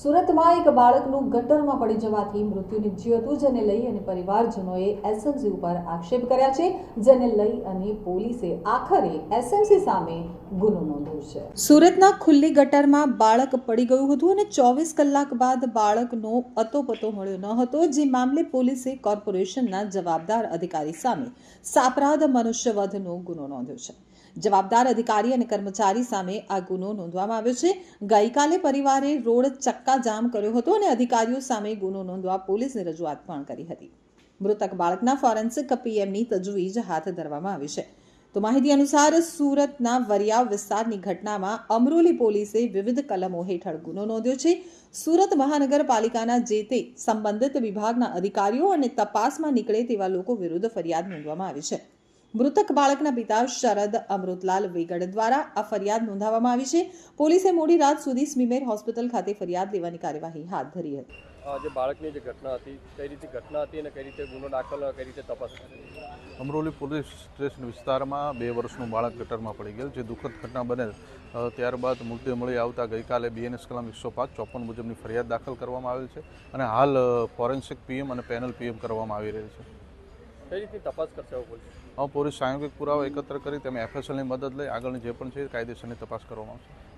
સુરતમાં એક બાળકનું ગટરમાં પડી જવાથી મૃત્યુ નીપજ્યું હતું, જેને લઈ અને પરિવારજનોએ એસએમસી ઉપર આક્ષેપ કર્યા છે, જેને લઈ અને પોલીસે આખરે એસએમસી સામે ગુનો નોંધ્યો છે. સુરતના ખુલ્લી ગટરમાં બાળક પડી ગયું હતું અને ચોવીસ કલાક બાદ બાળકનો અતોપતો મળ્યો ન હતો, જે મામલે પોલીસે કોર્પોરેશનના જવાબદાર અધિકારી સામે સાપરાધ મનુષ્યવધનો ગુનો નોંધ્યો છે. જવાબદાર અધિકારી અને કર્મચારી સામે આ ગુનો નોંધવામાં આવ્યો છે. ગઈકાલે પરિવારે રોડ ચક્કા જામ કર્યો હતો અને અધિકારીઓ સામે ગુનો નોંધવા પોલીસને રજૂઆત પણ કરી હતી. મૃતક બાળકના ફોરેન્સિક પીએમની તજવીજ હાથ ધરવામાં આવી છે. તો માહિતી અનુસાર સુરતના વરિયાવ વિસ્તારની ઘટનામાં અમરોલી પોલીસે વિવિધ કલમો હેઠળ ગુનો નોંધ્યો છે. સુરત મહાનગરપાલિકાના જે તે સંબંધિત વિભાગના અધિકારીઓ અને તપાસમાં નીકળે તેવા લોકો વિરુદ્ધ ફરિયાદ નોંધવામાં આવી છે. મૃતક બાળકના પિતા શરદ અમૃતલાલ વેગડ દ્વારા આ ફરિયાદ નોંધાવવામાં આવી છે. પોલીસે મોડી રાત સુધી સ્મીમેર હોસ્પિટલ ખાતે ફરિયાદ લેવાની કાર્યવાહી હાથ ધરી હતી. જે બાળકની જે ઘટના હતી કઈ રીતે ઘટના હતી અને કઈ રીતે ગુનો દાખલ કઈ રીતે તપાસ અમરોલી પોલીસ સ્ટેશન વિસ્તારમાં બે વર્ષનું બાળક ગટરમાં પડી ગયેલ જે દુઃખદ ઘટના બનેલ. ત્યારબાદ મૃત્યુ મળી આવતા ગઈકાલે બીએનએસ કલમ એકસો પાંચ ચોપન મુજબની ફરિયાદ દાખલ કરવામાં આવેલ છે અને હાલ ફોરેન્સિક પીએમ અને પેનલ પીએમ કરવામાં આવી રહી છે. કઈ રીતની તપાસ કરશે હવે પોલીસ? પોલીસ સાંયોગિક પુરાવા એકત્ર કરી, તેમ એફએસએલની મદદ લઈ આગળની જે પણ છે કાયદેસરની તપાસ કરવામાં આવશે.